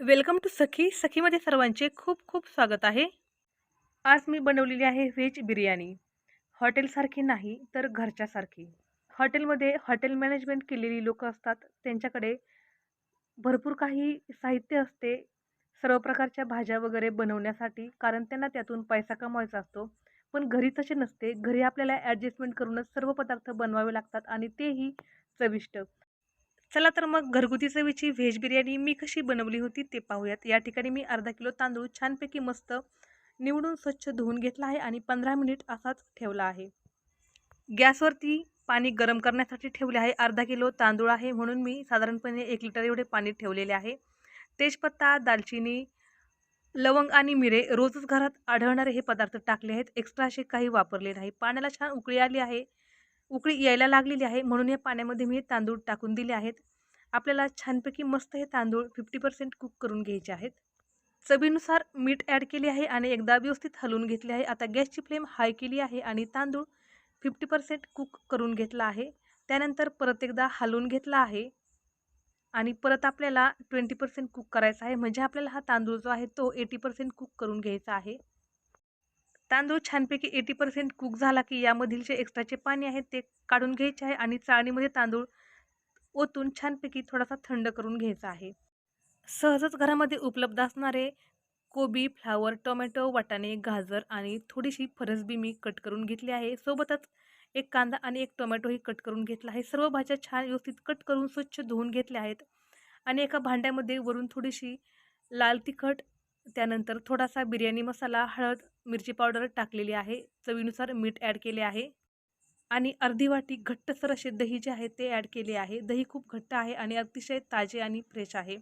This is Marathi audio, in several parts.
वेलकम टू सखी. सखीमध्ये सर्वांचे खूप खूप स्वागत आहे. आज मी बनवलेली आहे व्हेज बिर्याणी. हॉटेलसारखी नाही तर घरच्यासारखी. हॉटेलमध्ये हॉटेल मॅनेजमेंट केलेली लोक असतात. त्यांच्याकडे भरपूर काही साहित्य असते. सर्व प्रकारच्या भाज्या वगैरे बनवण्यासाठी कारण त्यांना त्यातून पैसा कमवायचा असतो. पण घरी तसे नसते. घरी आपल्याला ॲडजस्टमेंट करूनच सर्व पदार्थ बनवावे लागतात आणि तेही चविष्ट. चला तर मग घरगुती चवीची व्हेज बिर्याणी मी कशी बनवली होती ते पाहूयात. या ठिकाणी मी अर्धा किलो तांदूळ छानपैकी मस्त निवडून स्वच्छ धुवून घेतला आहे आणि पंधरा मिनिट असाच ठेवला आहे. गॅसवरती पाणी गरम करण्यासाठी ठेवले आहे. अर्धा किलो तांदूळ आहे म्हणून मी साधारणपणे एक लिटर एवढे पाणी ठेवलेले आहे. तेजपत्ता दालचिनी लवंग आणि मिरे रोजच घरात आढळणारे हे पदार्थ टाकले आहेत. एक्स्ट्रा असे काही वापरले नाही. पाण्याला छान उकळी आली आहे. उकळी यायला लागलेली आहे. म्हणून या पाण्यामध्ये मी तांदूळ टाकून दिले आहेत. आपल्याला छानपैकी मस्त हे तांदूळ फिफ्टी पर्सेंट कुक करून घ्यायचे आहेत. चवीनुसार मीठ ॲड केले आहे आणि एकदा व्यवस्थित हलवून घेतले आहे. आता गॅसची फ्लेम हाय केली आहे आणि तांदूळ फिफ्टी पर्सेंट कुक करून घेतला आहे. त्यानंतर परत एकदा हलवून घेतला आहे आणि परत आपल्याला ट्वेंटी पर्सेंट कुक करायचा आहे. म्हणजे आपल्याला हा तांदूळ जो आहे तो एटी पर्सेंट कुक करून घ्यायचा आहे. तांदूळ छानपैकी एटी पर्सेंट कुक झाला की यामधील जे एक्स्ट्राचे पाणी आहे ते काढून घ्यायचे आहे आणि चाळणीमध्ये तांदूळ ओतून छानपैकी थोडासा थंड करून घ्यायचा आहे. सहजच घरामध्ये उपलब्ध असणारे कोबी फ्लावर टोमॅटो वाटाणे गाजर आणि थोडीशी फरसबी मी कट करून घेतली आहे. सोबतच एक कांदा आणि एक टोमॅटोही कट करून घेतला आहे. सर्व भाज्या छान व्यवस्थित कट करून स्वच्छ धुवून घेतल्या आहेत आणि एका भांड्यामध्ये वरून थोडीशी लाल तिखट त्यानंतर थोडासा बिर्याणी मसाला हळद मिरची पावडर टाकलेली आहे. चवीनुसार मीठ ॲड केले आहे. आणि अर्धी वाटी घट्टसर असे दही जे आहे ते ॲड केले आहे. दही खूप घट्ट आहे आणि अतिशय ताजे आणि फ्रेश आहे.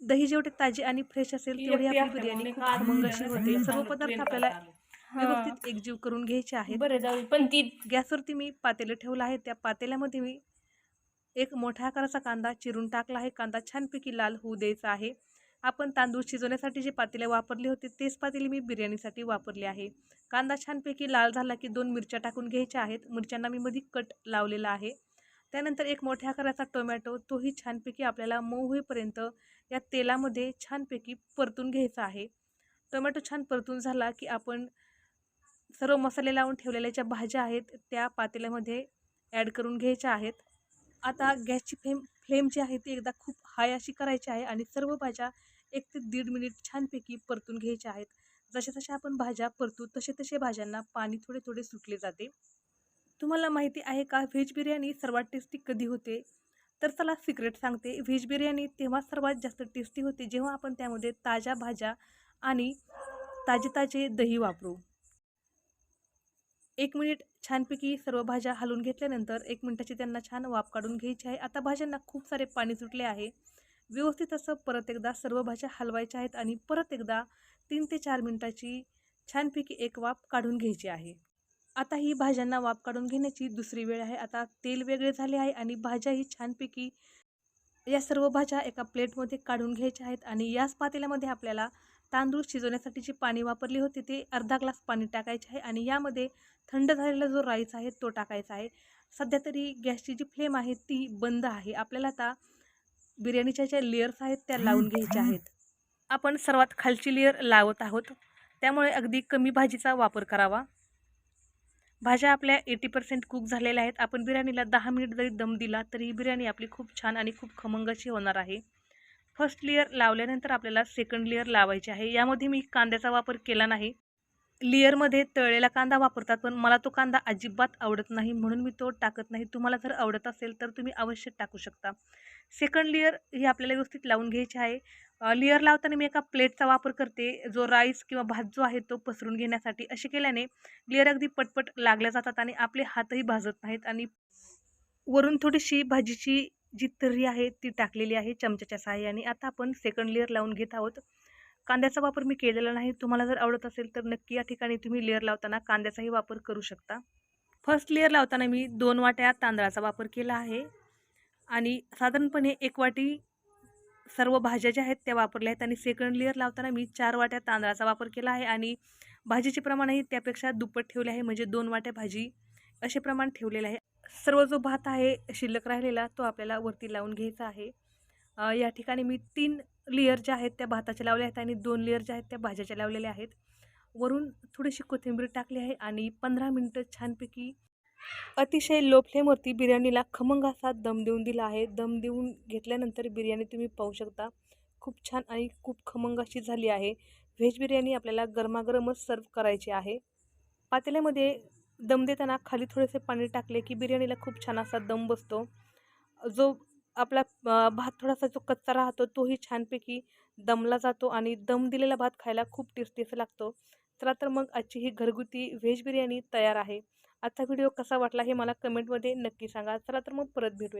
दही जेवढे ताजे आणि फ्रेश असेल तेवढी आपली बिर्याणी खूप खमंग अशी होते. सर्व पदार्थ आपल्याला व्यवस्थित एकजीव करून घ्यायचे बरं जाऊ पण ती गॅसवरती मी पातेलं ठेवलं आहे. त्या पातेल्यामध्ये मी एक मोठ्या आकाराचा कांदा चिरून टाकला आहे. कांदा छानपैकी लाल होऊ द्यायचा आहे. आपण तांदूळ शिजवण्यासाठी जे पातेले वापरले होते तेच पातेले मी बिर्याणीसाठी वापरले आहे. कांदा छानपैकी लाल झाला की दोन मिरच्या टाकून घ्यायच्या आहेत. मिरच्यांना मी मध्ये कट लावलेला आहे. त्यानंतर एक मोठ्या आकाराचा टोमॅटो तोही छानपैकी आपल्याला मऊ होईपर्यंत या तेलामध्ये छानपैकी परतून घ्यायचा आहे. टोमॅटो छान परतून झाला की आपण सर्व मसाले लावून ठेवलेल्या ज्या भाज्या आहेत त्या पातेल्यामध्ये ॲड करून घ्यायच्या आहेत. आता गॅसची फ्लेम फ्लेम जी आहे ती एकदा खूप हाय अशी करायची आहे आणि सर्व भाज्या एक ते दीड मिनिट छानपैकी परतून घ्यायचे आहेत. जसे जसे आपण भाज्या परतू तसे तसे भाज्यांना पाणी थोडे थोडे सुटले जाते. तुम्हाला माहिती आहे का व्हेज बिर्याणी सर्वात टेस्टी कधी होते? तर चला सिक्रेट सांगते. व्हेज बिर्याणी तेव्हा सर्वात जास्त टेस्टी होते जेव्हा आपण त्यामध्ये ताज्या भाज्या आणि ताजे ताजे दही वापरू. एक मिनिट छानपैकी सर्व भाज्या हलवून घेतल्यानंतर एक मिनिटाची त्यांना छान वाफ काढून घ्यायची आहे. आता भाज्यांना खूप सारे पाणी सुटले आहे. व्यवस्थित असं परत एकदा सर्व भाज्या हलवायच्या आहेत आणि परत एकदा तीन ते चार मिनटाची छानपैकी एक वाफ काढून घ्यायची आहे. आता ही भाज्यांना वाफ काढून घेण्याची दुसरी वेळ आहे. आता तेल वेगळे झाले आहे आणि भाज्याही छानपैकी या सर्व भाज्या एका प्लेटमध्ये काढून घ्यायच्या आहेत आणि याच पातेल्यामध्ये आपल्याला तांदूळ शिजवण्यासाठी जे पाणी वापरले होते ते अर्धा ग्लास पाणी टाकायचे आहे आणि यामध्ये थंड झालेला जो राईस आहे तो टाकायचा आहे. सध्या तरी गॅसची जी फ्लेम आहे ती बंद आहे. आपल्याला आता बिर्याणीच्या ज्या लेअर्स आहेत त्या लावून घ्यायच्या आहेत. आपण सर्वात खालची लेअर लावत आहोत. त्यामुळे अगदी कमी भाजीचा वापर करावा. भाज्या आपल्या एटी पर्सेंट कुक झालेल्या आहेत. आपण बिर्याणीला दहा मिनिट जरी दम दिला तरी ही बिर्याणी आपली खूप छान आणि खूप खमंग अशी होणार आहे. फर्स्ट लेअर लावल्यानंतर आपल्याला सेकंड लेअर लावायची आहे. यामध्ये मी कांद्याचा वापर केला नाही. लेअरमध्ये तळलेला कांदा वापरतात पण मला तो कांदा अजिबात आवडत नाही. म्हणून मी तो टाकत नाही. तुम्हाला जर आवडत असेल तर तुम्ही अवश्य टाकू शकता. सेकंड लेअर ही आपल्याला व्यवस्थित लावून घ्यायची आहे. लेअर लावताना मी एका प्लेटचा वापर करते. जो राईस किंवा भात जो आहे तो पसरून घेण्यासाठी. असे केल्याने लेअर अगदी पटपट लागल्या जातात आणि आपले हातही भाजत नाहीत आणि वरून थोडीशी भाजीची जी तर्री आहे ती टाकलेली आहे चमच्याच्या सहाय्याने. आता आपण सेकंड लेअर लावून घेत आहोत. कांद्याचा वापर मी केलेला नाही. तुम्हाला जर आवडत असेल तर नक्की या ठिकाणी तुम्ही लेअर लावताना कांद्याचाही वापर करू शकता. फर्स्ट लेअर लावताना मी दोन वाट्या तांदळाचा वापर केला आहे. आणि साधारणपणे एक वाटी सर्व भाज्या ज्या आहेत त्या वापरल्या आहेत. आणि सेकंड लेअर लावताना मी चार वाट्या तांदळाचा वापर केला आहे आणि भाजीचे प्रमाणही त्यापेक्षा दुप्पट ठेवले आहे. म्हणजे दोन वाट्या भाजी असे प्रमाण ठेवलेलं आहे. सर्व जो भात आहे शिल्लक राहिलेला तो आपल्याला वरती लावून घ्यायचा आहे. या ठिकाणी मी तीन लेअर ज्या आहेत त्या भाताच्या लावल्या आहेत आणि दोन लेअर ज्या आहेत त्या भाज्याच्या लावलेल्या आहेत. वरून थोडीशी कोथिंबीर टाकली आहे आणि पंधरा मिनटं छानपैकी अतिशय लो बिर्याणीला खमंग असा दम देऊन दिला आहे. दम देऊन घेतल्यानंतर बिर्याणी तुम्ही पाहू शकता. खूप छान आणि खूप खमंग अशी झाली आहे. व्हेज बिर्याणी आपल्याला गरमागरमच सर्व करायची आहे. पातेल्यामध्ये दम देताना खाली थोडेसे पाणी टाकले की बिर्याणीला खूप छान असा दम बसतो. जो आपला भात थोडासा जो कच्चा राहतो तोही छानपैकी दमला जातो आणि दम दिलेला भात खायला खूप टेस्टी असं लागतो. चला तर मग आजची ही घरगुती व्हेज बिर्याणी तयार आहे. आजचा व्हिडिओ कसा वाटला हे मला कमेंटमध्ये नक्की सांगा. चला तर मग परत भेटूया.